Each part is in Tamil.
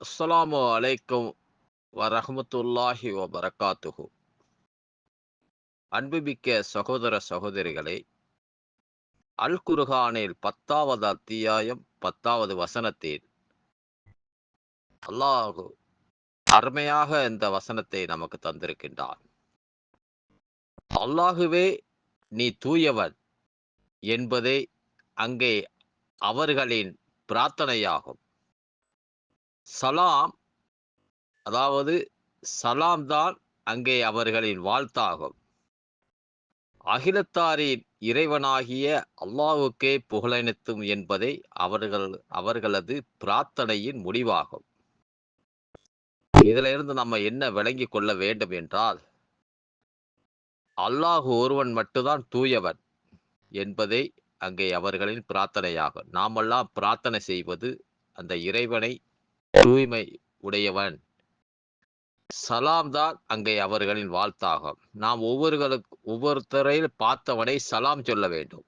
அஸ்ஸலாமு அலைக்கும் வரஹமத்துல்லாஹி வபரகாத்துஹு. அன்புமிக்க சகோதர சகோதரிகளே அல் குருகானில் பத்தாவது அத்தியாயம் பத்தாவது வசனத்தில் அல்லாஹு அருமையாக இந்த வசனத்தை நமக்கு தந்திருக்கின்றான். அல்லாஹுவே நீ தூயவன் என்பதே அங்கே அவர்களின் பிரார்த்தனையாகும். சலாம் அதாவது சலாம் தான் அங்கே அவர்களின் வாழ்த்தாகும். அகிலத்தாரின் இறைவனாகிய அல்லாஹுக்கே புகழனைத்தும் என்பதை அவர்கள் அவர்களது பிரார்த்தனையின் முடிவாகும். இதிலிருந்து நம்ம என்ன விளங்கி கொள்ள வேண்டும் என்றால் அல்லாஹு ஒருவன் மட்டும்தான் தூயவன் என்பதை அங்கே அவர்களின் பிரார்த்தனையாகும். நாமெல்லாம் பிரார்த்தனை செய்வது அந்த இறைவனை தூய்மை உடையவன். சலாம் தான் அங்கே அவர்களின் வாழ்த்தாகும். நாம் ஒவ்வொருகளுக்கு ஒவ்வொருத்தரையில் பார்த்தவனை சலாம் சொல்ல வேண்டும்.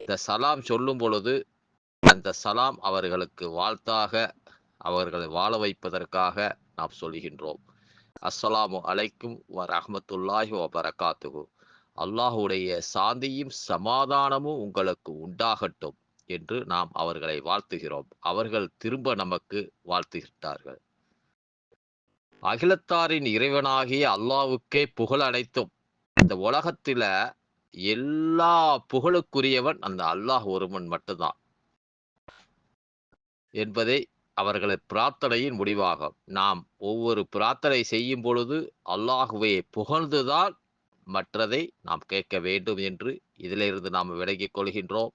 இந்த சலாம் சொல்லும் பொழுது அந்த சலாம் அவர்களுக்கு வாழ்த்தாக அவர்களை வாழ வைப்பதற்காக நாம் சொல்கின்றோம். அஸ்ஸலாமு அலைக்கும் வ ரஹமத்துல்லாஹி வ பரகாத்துகு அல்லாஹுடைய சாந்தியும் சமாதானமும் உங்களுக்கு உண்டாகட்டும். என்று நாம் அவர்களை வாழ்த்துகிறோம். அவர்கள் திரும்ப நமக்கு வாழ்த்துகின்றார்கள். அகிலத்தாரின் இறைவனாகிய அல்லாவுக்கே புகழ் அனைத்தும். இந்த உலகத்தில் எல்லா புகழுக்குரியவன் அந்த அல்லாஹ் ஒருவன் மட்டும்தான். என்பதை அவர்களது பிரார்த்தனையின் முடிவாகும். நாம் ஒவ்வொரு பிரார்த்தனை செய்யும் பொழுது அல்லாஹுவை புகழ்ந்துதான் மற்றதை நாம் கேட்க வேண்டும் என்று இதிலிருந்து நாம் விலகிக் கொள்கின்றோம்.